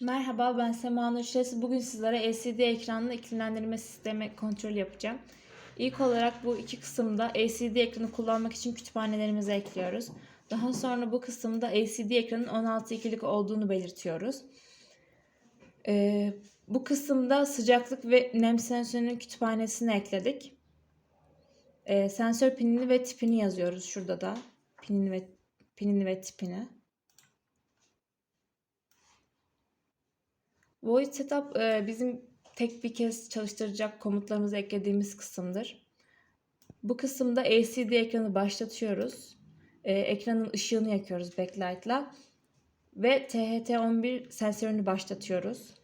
Merhaba ben Sema Nur Şes. Bugün sizlere LCD ekranlı iklimlendirme sistemi kontrol yapacağım. İlk olarak bu iki kısımda LCD ekranı kullanmak için kütüphanelerimizi ekliyoruz. Daha sonra bu kısımda LCD ekranın 16.2'lik olduğunu belirtiyoruz. Ee, bu kısımda sıcaklık ve nem sensörünün kütüphanesini ekledik. Ee, sensör pinini ve tipini yazıyoruz şurada da. Pinini ve pinini ve tipini. Void Setup e, bizim tek bir kez çalıştıracak komutlarımızı eklediğimiz kısımdır. Bu kısımda LCD ekranı başlatıyoruz. E, ekranın ışığını yakıyoruz backlight'la. Ve THT11 sensörünü başlatıyoruz.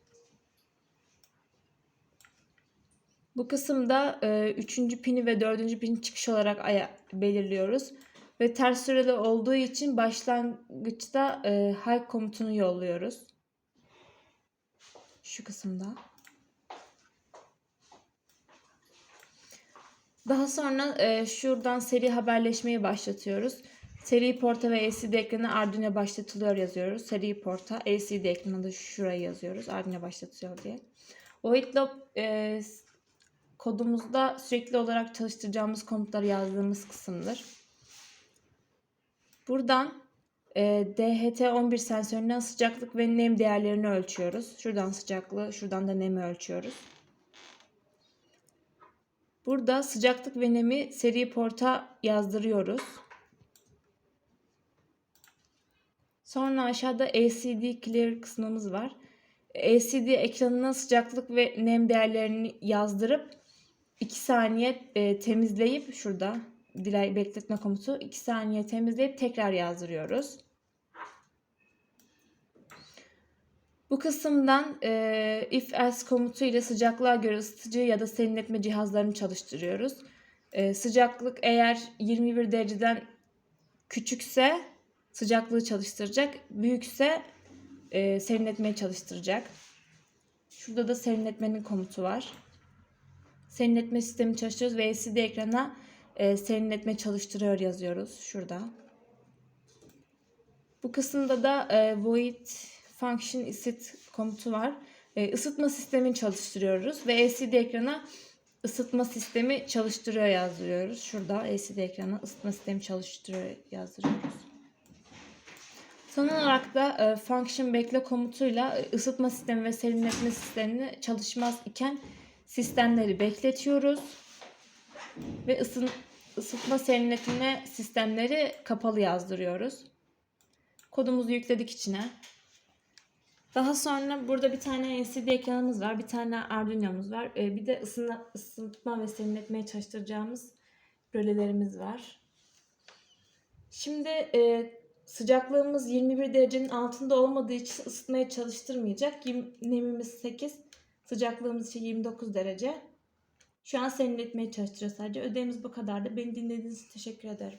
Bu kısımda e, üçüncü pini ve dördüncü pini çıkış olarak belirliyoruz. Ve ters süreli olduğu için başlangıçta e, high komutunu yolluyoruz. Şu kısımda. Daha sonra e, şuradan seri haberleşmeyi başlatıyoruz. Seri porta ve LCD ekranı Arduino başlatılıyor yazıyoruz. Seri porta, LCD ekranı da şuraya yazıyoruz. Arduino başlatıyor diye. Void loop e, kodumuzda sürekli olarak çalıştıracağımız komutları yazdığımız kısımdır. Buradan DHT11 sensöründen sıcaklık ve nem değerlerini ölçüyoruz. Şuradan sıcaklığı, şuradan da nemi ölçüyoruz. Burada sıcaklık ve nemi seri porta yazdırıyoruz. Sonra aşağıda LCD Clear kısmımız var. LCD ekranına sıcaklık ve nem değerlerini yazdırıp 2 saniye e, temizleyip şurada delay bekletme komutu 2 saniye temizleyip tekrar yazdırıyoruz. Bu kısımdan e, if else komutu ile sıcaklığa göre ısıtıcı ya da serinletme cihazlarını çalıştırıyoruz. E, sıcaklık eğer 21 dereceden küçükse sıcaklığı çalıştıracak, büyükse e, serinletmeyi çalıştıracak. Şurada da serinletmenin komutu var. Serinletme sistemi çalıştırıyoruz ve LCD ekrana e, serinletme çalıştırıyor yazıyoruz şurada. Bu kısımda da e, void function isit komutu var. E, ısıtma sistemini çalıştırıyoruz ve LCD ekrana ısıtma sistemi çalıştırıyor yazdırıyoruz. Şurada LCD ekrana ısıtma sistemi çalıştırıyor yazdırıyoruz. Son olarak da e, function bekle komutuyla e, ısıtma sistemi ve serinletme sistemini çalışmaz iken sistemleri bekletiyoruz ve ısın, ısıtma serinletme sistemleri kapalı yazdırıyoruz. Kodumuzu yükledik içine. Daha sonra burada bir tane LCD ekranımız var, bir tane Arduino'muz var, e, bir de ısına, ısıtma ve serinletmeye çalıştıracağımız rölelerimiz var. Şimdi e, sıcaklığımız 21 derecenin altında olmadığı için ısıtmaya çalıştırmayacak. Nemimiz 8, sıcaklığımız ise 29 derece. Şu an serinletmeye çalıştırıyor sadece. Ödevimiz bu kadardı. Beni dinlediğiniz için teşekkür ederim.